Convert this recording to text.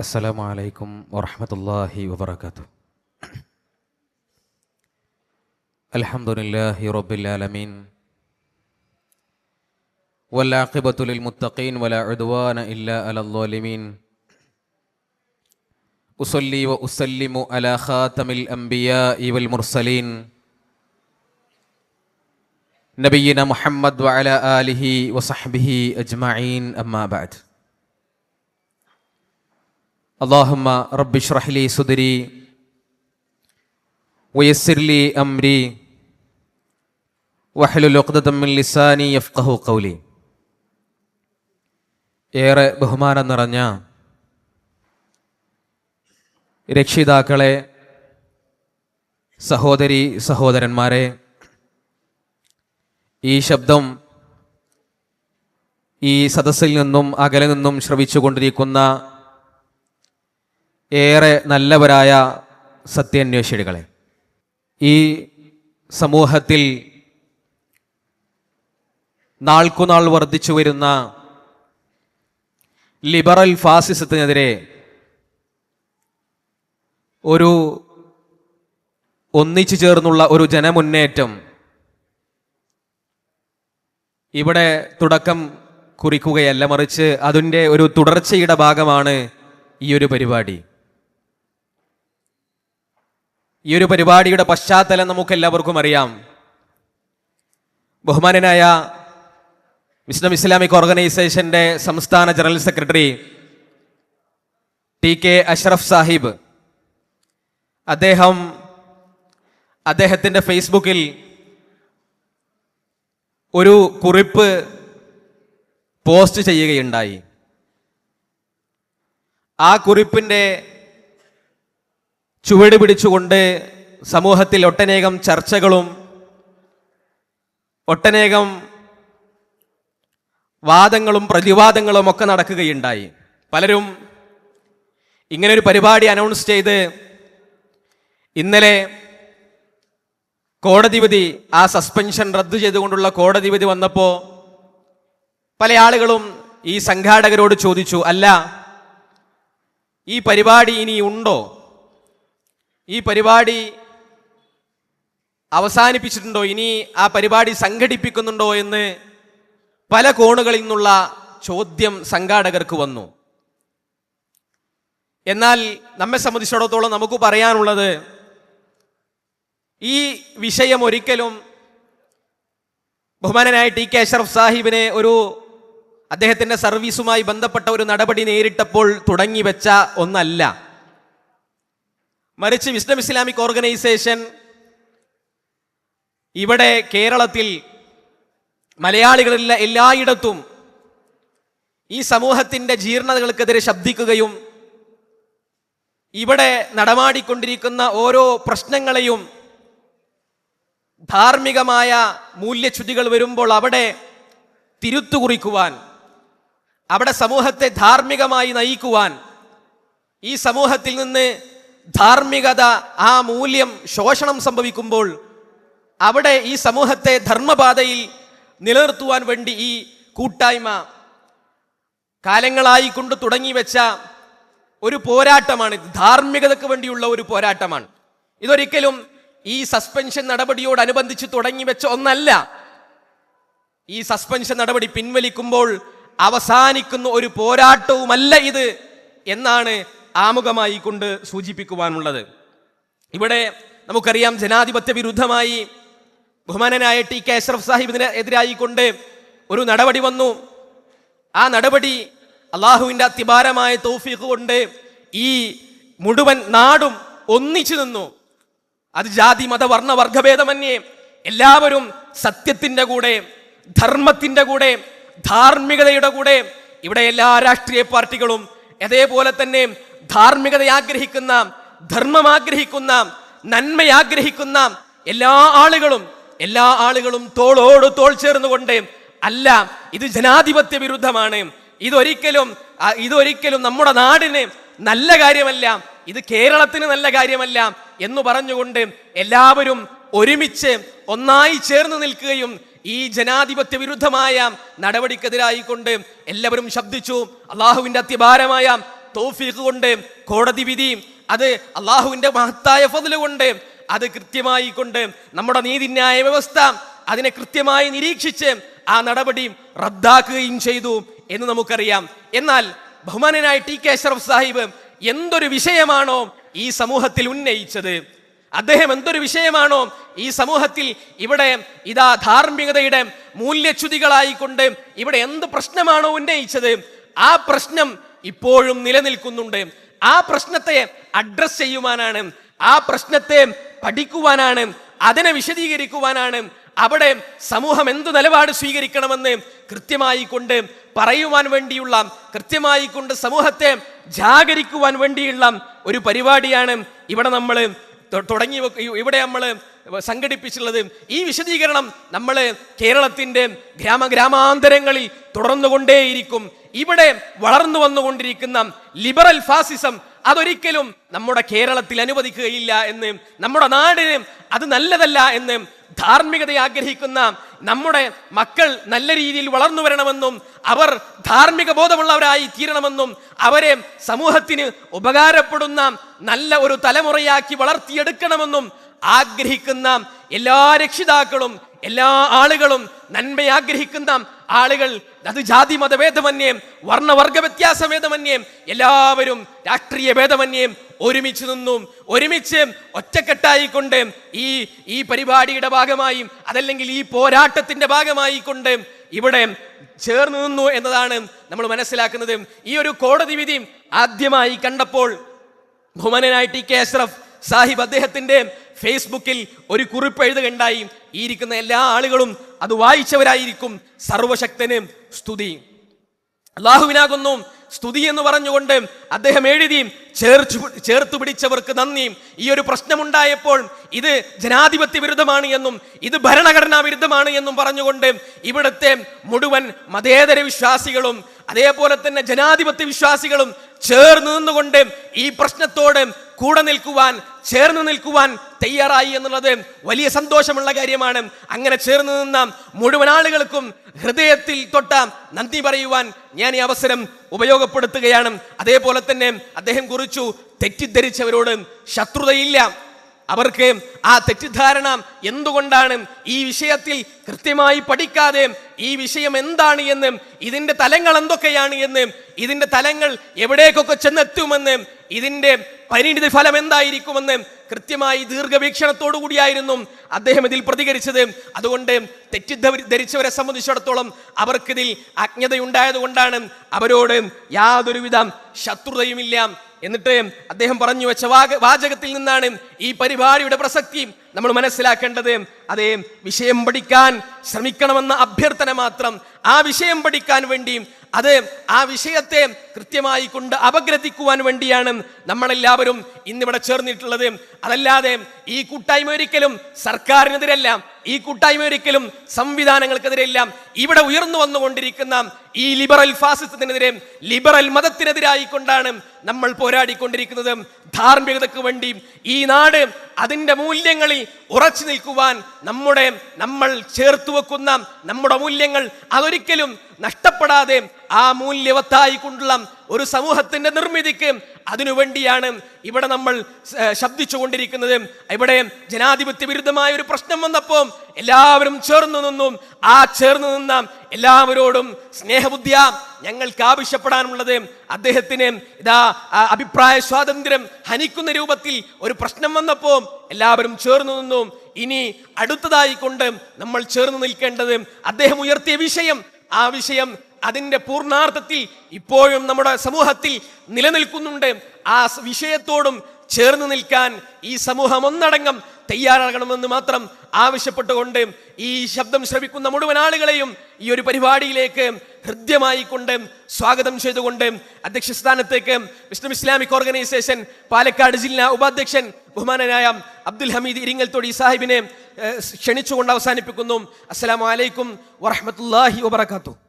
السلام عليكم ورحمة الله وبركاته. الحمد لله رب العالمين والعاقبة للمتقين ولا عدوان إلا على الظالمين. أصلي وأسلم على خاتم الأنبياء والمرسلين. نبينا محمد وعلى آله وصحبه أجمعين أما بعد. اللهم رب اشرح لي صدري ويسر لي أمري واحلل عقدة من لساني يفقه قولي ഏറെ ബഹുമാനം നിറഞ്ഞ രക്ഷിതാക്കളെ സഹോദരി സഹോദരന്മാരെ ഈ ശബ്ദം ഈ സദസ്സിൽ നിന്നും അകലെ നിന്നും ശ്രവിച്ചുകൊണ്ടിരിക്കുന്ന ഏറെ നല്ലവരായ സത്യാന്വേഷികളെ. ഈ സമൂഹത്തിൽ നാൾക്കുനാൾ വർദ്ധിച്ചു വരുന്ന ലിബറൽ ഫാസിസത്തിനെതിരെ ഒരു ഒന്നിച്ചു ചേർന്നുള്ള ഒരു ജനമുന്നേറ്റം ഇവിടെ തുടക്കം കുറിക്കുകയല്ല മറിച്ച് അതിന്റെ ഒരു തുടർച്ചയുടെ ഭാഗമാണ് ഈ ഒരു പരിപാടി. ഈ ഒരു പരിപാടിയുടെ പശ്ചാത്തലം നമുക്ക് എല്ലാവർക്കും അറിയാം. ബഹുമാനനായ വിസ്ഡം ഇസ്ലാമിക് ഓർഗനൈസേഷന്റെ സംസ്ഥാന general secretary T K Ashraf Sahib. അദ്ദേഹം അദ്ദേഹത്തിന്റെ ഫേസ്ബുക്കിൽ ഒരു കുറിപ്പ് പോസ്റ്റ് ചെയ്യുകയുണ്ടായി. ആ കുറിപ്പിന്റെ ചുവട് പിടിച്ചുകൊണ്ട് സമൂഹത്തിൽ ഒട്ടനേകം ചർച്ചകളും ഒട്ടനേകം വാദങ്ങളും പ്രതിവാദങ്ങളും ഒക്കെ നടക്കുകയുണ്ടായി. പലരും ഇങ്ങനെ ഒരു പരിപാടി അനൗൺസ് ചെയ്ത് ഇന്നലെ കോടതി വിധി ആ സസ്പെൻഷൻ റദ്ദു ചെയ്തുകൊണ്ടുള്ള കോടതി വിധി വന്നപ്പോൾ പല ആളുകളും ഈ സംഘാടകരോട് ചോദിച്ചു അല്ല ഈ പരിപാടി ഇനി ഉണ്ടോ? ഈ പരിപാടി അവസാനിപ്പിച്ചിട്ടുണ്ടോ? ഇനി ആ പരിപാടി സംഘടിപ്പിക്കുന്നുണ്ടോ എന്ന് പല കോണുകളിൽ നിന്നുള്ള ചോദ്യം സംഘാടകർക്ക് വന്നു. എന്നാൽ നമ്മെ സംബന്ധിച്ചിടത്തോളം നമുക്ക് പറയാനുള്ളത് ഈ വിഷയം ഒരിക്കലും ബഹുമാനനായ ടി കെ അഷറഫ് സാഹിബിനെ ഒരു അദ്ദേഹത്തിന്റെ സർവീസുമായി ബന്ധപ്പെട്ട ഒരു നടപടി നേരിട്ടപ്പോൾ തുടങ്ങി വെച്ച ഒന്നല്ല. മറിച്ച് വിസ്ഡം ഇസ്ലാമിക് ഓർഗനൈസേഷൻ ഇവിടെ കേരളത്തിൽ മലയാളികളിലെ എല്ലായിടത്തും ഈ സമൂഹത്തിന്റെ ജീർണതകൾക്കെതിരെ ശബ്ദിക്കുകയും ഇവിടെ നടമാടിക്കൊണ്ടിരിക്കുന്ന ഓരോ പ്രശ്നങ്ങളെയും ധാർമ്മികമായ മൂല്യച്യുതികൾ വരുമ്പോൾ അവിടെ തിരുത്തു കുറിക്കുവാൻ അവിടെ സമൂഹത്തെ ധാർമ്മികമായി നയിക്കുവാൻ ഈ സമൂഹത്തിൽ നിന്ന് ധാർമ്മികത ആ മൂല്യം ശോഷണം സംഭവിക്കുമ്പോൾ അവിടെ ഈ സമൂഹത്തെ ധർമ്മപാതയിൽ നിലനിർത്തുവാൻ വേണ്ടി ഈ കൂട്ടായ്മ കാലങ്ങളായി കൊണ്ട് തുടങ്ങി വെച്ച ഒരു പോരാട്ടമാണ് ധാർമ്മികതയ്ക്ക് വേണ്ടിയുള്ള ഒരു പോരാട്ടമാണ്. ഇതൊരിക്കലും ഈ സസ്പെൻഷൻ നടപടിയോടനുബന്ധിച്ച് തുടങ്ങി വെച്ച ഒന്നല്ല. ഈ സസ്പെൻഷൻ നടപടി പിൻവലിക്കുമ്പോൾ അവസാനിക്കുന്ന ഒരു പോരാട്ടവുമല്ല ഇത് എന്നാണ് ആമുഖമായി കൊണ്ട് സൂചിപ്പിക്കുവാനുള്ളത്. ഇവിടെ നമുക്കറിയാം ജനാധിപത്യ വിരുദ്ധമായി ബഹുമാനനായ ടി കെ അഷ്റഫ് സാഹിബിന് എതിരായിക്കൊണ്ട് ഒരു നടപടി വന്നു. ആ നടപടി അള്ളാഹുവിന്റെ അതിഭാരമായ തൗഫീഖ് കൊണ്ട് ഈ മുഴുവൻ നാടും ഒന്നിച്ചു നിന്നു. അത് ജാതി മത വർണ വർഗഭേദമന്യേ എല്ലാവരും സത്യത്തിന്റെ കൂടെ ധർമ്മത്തിന്റെ കൂടെ ധാർമ്മികതയുടെ കൂടെ ഇവിടെ എല്ലാ രാഷ്ട്രീയ പാർട്ടികളും അതേപോലെ തന്നെ ധാർമ്മികത ആഗ്രഹിക്കുന്ന ധർമ്മം ആഗ്രഹിക്കുന്ന നന്മ ആഗ്രഹിക്കുന്ന എല്ലാ ആളുകളും എല്ലാ ആളുകളും തോളോട് തോൾ ചേർന്നുകൊണ്ട് അല്ല ഇത് ജനാധിപത്യ വിരുദ്ധമാണ്. ഇതൊരിക്കലും ഇതൊരിക്കലും നമ്മുടെ നാടിന് നല്ല കാര്യമല്ല ഇത് കേരളത്തിന് നല്ല കാര്യമല്ല എന്ന് പറഞ്ഞുകൊണ്ട് എല്ലാവരും ഒരുമിച്ച് ഒന്നായി ചേർന്ന് നിൽക്കുകയും ഈ ജനാധിപത്യ വിരുദ്ധമായ നടപടിക്കെതിരായിക്കൊണ്ട് എല്ലാവരും ശബ്ദിച്ചു. അള്ളാഹുവിന്റെ അത്യഭാരമായ തൗഫീഖ് കൊണ്ട് കോടതി വിധി അത് അള്ളാഹുവിന്റെ മഹത്തായ ഫതിൽ കൊണ്ട് അത് കൃത്യമായി കൊണ്ട് നമ്മുടെ നീതിന്യായ വ്യവസ്ഥ അതിനെ കൃത്യമായി നിരീക്ഷിച്ച് ആ നടപടി റദ്ദാക്കുകയും ചെയ്തു എന്ന് നമുക്കറിയാം. എന്നാൽ ബഹുമാനനായ ടി കെ അഷ്റഫ് സാഹിബ് എന്തൊരു വിഷയമാണോ ഈ സമൂഹത്തിൽ ഉന്നയിച്ചത്? അദ്ദേഹം എന്തൊരു വിഷയമാണോ ഈ സമൂഹത്തിൽ ഇവിടെ ഇതാ ധാർമ്മികതയുടെ മൂല്യച്യുതികളായിക്കൊണ്ട് ഇവിടെ എന്ത് പ്രശ്നമാണോ ഉന്നയിച്ചത്? ആ പ്രശ്നം ഇപ്പോഴും നിലനിൽക്കുന്നുണ്ട്. ആ പ്രശ്നത്തെ അഡ്രസ് ചെയ്യുവാനാണ് ആ പ്രശ്നത്തെ പഠിക്കുവാനാണ് അതിനെ വിശദീകരിക്കുവാനാണ് അവിടെ സമൂഹം എന്ത് നിലപാട് സ്വീകരിക്കണമെന്ന് കൃത്യമായി കൊണ്ട് പറയുവാൻ വേണ്ടിയുള്ള കൃത്യമായി കൊണ്ട് സമൂഹത്തെ ജാഗരിക്കുവാൻ വേണ്ടിയുള്ള ഒരു പരിപാടിയാണ് ഇവിടെ നമ്മൾ തുടങ്ങി ഇവിടെ നമ്മൾ സംഘടിപ്പിച്ചുള്ളത് ഈ വിശദീകരണം നമ്മൾ കേരളത്തിന്റെ ഗ്രാമ ഗ്രാമാന്തരങ്ങളിൽ തുടർന്നുകൊണ്ടേയിരിക്കും. ഇവിടെ വളർന്നു വന്നുകൊണ്ടിരിക്കുന്ന ലിബറൽ ഫാസിസം അതൊരിക്കലും നമ്മുടെ കേരളത്തിൽ അനുവദിക്കുകയില്ല എന്ന് നമ്മുടെ നാടിന് അത് നല്ലതല്ല എന്ന് ധാർമ്മികത ആഗ്രഹിക്കുന്ന നമ്മുടെ മക്കൾ നല്ല രീതിയിൽ വളർന്നു വരണമെന്നും അവർ ധാർമ്മിക ബോധമുള്ളവരായി തീരണമെന്നും അവരെ സമൂഹത്തിന് ഉപകാരപ്പെടുന്ന നല്ല ഒരു തലമുറയാക്കി വളർത്തിയെടുക്കണമെന്നും ആഗ്രഹിക്കുന്ന എല്ലാ രക്ഷിതാക്കളും എല്ലാ ആളുകളും നന്മ ആഗ്രഹിക്കുന്ന ആളുകൾ അത് ജാതി മതഭേദമന്യേം വർണവർഗ വ്യത്യാസഭേദമന്യേ എല്ലാവരും രാഷ്ട്രീയ ഭേദമന്യേം ഒരുമിച്ച് നിന്നും ഒരുമിച്ച് ഒറ്റക്കെട്ടായിക്കൊണ്ട് ഈ ഈ പരിപാടിയുടെ ഭാഗമായും അതല്ലെങ്കിൽ ഈ പോരാട്ടത്തിന്റെ ഭാഗമായി കൊണ്ട് ഇവിടെ ചേർന്ന് നിന്നു എന്നതാണ് നമ്മൾ മനസ്സിലാക്കുന്നത്. ഈ ഒരു കോടതി വിധി ആദ്യമായി കണ്ടപ്പോൾ ബഹുമാനനായ ടി കെ അഷ്റഫ് സാഹിബ് അദ്ദേഹത്തിന്റെ ഫേസ്ബുക്കിൽ ഒരു കുറിപ്പ് എഴുതുകയുണ്ടായി. ഇരിക്കുന്ന എല്ലാ ആളുകളും അത് വായിച്ചവരായിരിക്കും. സർവശക്തന് സ്തുതി. അള്ളാഹുവിനാകുന്നു സ്തുതി എന്ന് പറഞ്ഞുകൊണ്ട് അദ്ദേഹം എഴുതി. ചേർച്ചു ചേർത്ത് പിടിച്ചവർക്ക് നന്ദി. ഈ ഒരു പ്രശ്നമുണ്ടായപ്പോൾ ഇത് ജനാധിപത്യ വിരുദ്ധമാണ് എന്നും ഇത് ഭരണഘടനാ വിരുദ്ധമാണ് എന്നും പറഞ്ഞുകൊണ്ട് ഇവിടുത്തെ മുഴുവൻ മതേതര വിശ്വാസികളും അതേപോലെ തന്നെ ജനാധിപത്യ വിശ്വാസികളും ചേർന്ന് നിന്നുകൊണ്ട് ഈ പ്രശ്നത്തോട് കൂടെ നിൽക്കുവാൻ ചേർന്ന് നിൽക്കുവാൻ തയ്യാറായി എന്നുള്ളത് വലിയ സന്തോഷമുള്ള കാര്യമാണ്. അങ്ങനെ ചേർന്ന് നിന്ന മുഴുവൻ ആളുകൾക്കും ഹൃദയത്തിൽ തൊട്ട നന്ദി പറയുവാൻ ഞാൻ ഈ അവസരം ഉപയോഗപ്പെടുത്തുകയാണ്. അതേപോലെ തന്നെ അദ്ദേഹം കുറിച്ചു തെറ്റിദ്ധരിച്ചവരോട് ശത്രുതയില്ല. അവർക്ക് ആ തെറ്റിദ്ധാരണ എന്തുകൊണ്ടാണ് ഈ വിഷയത്തിൽ കൃത്യമായി പഠിക്കാതെ ഈ വിഷയം എന്താണ് എന്ന് ഇതിന്റെ തലങ്ങൾ എന്തൊക്കെയാണ് എന്ന് ഇതിന്റെ തലങ്ങൾ എവിടേക്കൊക്കെ ചെന്നെത്തുമെന്ന് ഇതിന്റെ പരിണിതി ഫലം എന്തായിരിക്കുമെന്ന് കൃത്യമായി ദീർഘവീക്ഷണത്തോടു കൂടിയായിരുന്നു അദ്ദേഹം ഇതിൽ പ്രതികരിച്ചത്. അതുകൊണ്ട് തെറ്റിദ്ധരിച്ചവരെ സംബന്ധിച്ചിടത്തോളം അവർക്കിതിൽ അജ്ഞതയുണ്ടായതുകൊണ്ടാണ് അവരോട് യാതൊരുവിധ ശത്രുതയുമില്ല. എന്നിട്ട് അദ്ദേഹം പറഞ്ഞു വെച്ച വാചകത്തിൽ നിന്നാണ് ഈ പരിപാടിയുടെ പ്രസക്തി നമ്മൾ മനസ്സിലാക്കേണ്ടത്. അതേ വിഷയം പഠിക്കാൻ ശ്രമിക്കണമെന്ന അഭ്യർത്ഥന മാത്രം. ആ വിഷയം പഠിക്കാൻ വേണ്ടി അത് ആ വിഷയത്തെ കൃത്യമായി കൊണ്ട് അപഗ്രഥിക്കുവാൻ വേണ്ടിയാണ് നമ്മളെല്ലാവരും ഇന്നിവിടെ ചേർന്നിട്ടുള്ളത്. അതല്ലാതെ ഈ കൂട്ടായ്മ ഒരിക്കലും സർക്കാരിനെതിരല്ല. ഈ കൂട്ടായ്മ ഒരിക്കലും സംവിധാനങ്ങൾക്കെതിരെയല്ല ഇവിടെ ഉയർന്നു വന്നുകൊണ്ടിരിക്കുന്ന ഈ ലിബറൽ ഫാസിസത്തിനെതിരെ ലിബറൽ മതത്തിനെതിരായിക്കൊണ്ടാണ് നമ്മൾ പോരാടിക്കൊണ്ടിരിക്കുന്നത്. ധാർമ്മികതയ്ക്ക് വേണ്ടി ഈ നാട് അതിന്റെ മൂല്യങ്ങളിൽ ഉറച്ചു നിൽക്കുവാൻ നമ്മുടെ നമ്മൾ ചേർത്ത് വെക്കുന്ന നമ്മുടെ മൂല്യങ്ങൾ അതൊരിക്കലും നഷ്ടപ്പെടാതെ ആ മൂല്യവത്തായി കൊണ്ടുള്ള ഒരു സമൂഹത്തിന്റെ നിർമ്മിതിക്ക് അതിനുവേണ്ടിയാണ് ഇവിടെ നമ്മൾ ശബ്ദിച്ചു ശബ്ദിച്ചുകൊണ്ടിരിക്കുന്നത്. ഇവിടെ ജനാധിപത്യ വിരുദ്ധമായ ഒരു പ്രശ്നം വന്നപ്പോൾ എല്ലാവരും ചേർന്നു നിന്നു. ആ ചേർന്നു നിന്ന എല്ലാവരോടും സ്നേഹബുദ്ധിയ ഞങ്ങൾക്ക് ആവശ്യപ്പെടാനുള്ളത്. അദ്ദേഹത്തിന് ഇതാ അഭിപ്രായ സ്വാതന്ത്ര്യം ഹനിക്കുന്ന രൂപത്തിൽ ഒരു പ്രശ്നം വന്നപ്പോൾ എല്ലാവരും ചേർന്നു നിന്നു. ഇനി അടുത്തതായിക്കൊണ്ട് നമ്മൾ ചേർന്ന് നിൽക്കേണ്ടത് അദ്ദേഹം ഉയർത്തിയ വിഷയം. ആ വിഷയം അതിന്റെ പൂർണാർത്ഥത്തിൽ ഇപ്പോഴും നമ്മുടെ സമൂഹത്തിൽ നിലനിൽക്കുന്നുണ്ട്. ആ വിഷയത്തോടും ചേർന്ന് നിൽക്കാൻ ഈ സമൂഹം ഒന്നടങ്കം തയ്യാറാകണമെന്ന് മാത്രം ആവശ്യപ്പെട്ടുകൊണ്ട് ഈ ശബ്ദം ശ്രവിക്കുന്ന മുഴുവൻ ആളുകളെയും ഈ ഒരു പരിപാടിയിലേക്ക് ഹൃദ്യമായി കൊണ്ട് സ്വാഗതം ചെയ്തുകൊണ്ട് അധ്യക്ഷ സ്ഥാനത്തേക്ക് മുസ്ലിം ഇസ്ലാമിക് ഓർഗനൈസേഷൻ പാലക്കാട് ജില്ലാ ഉപാധ്യക്ഷൻ ബഹുമാനനായ അബ്ദുൽ ഹമീദ് ഇരിങ്ങൽത്തൊടി സാഹിബിനെ ക്ഷണിച്ചുകൊണ്ട് അവസാനിപ്പിക്കുന്നു. അസ്സലാമു അലൈക്കും വറഹ്മത്തുള്ളാഹി വബറകാതുഹു.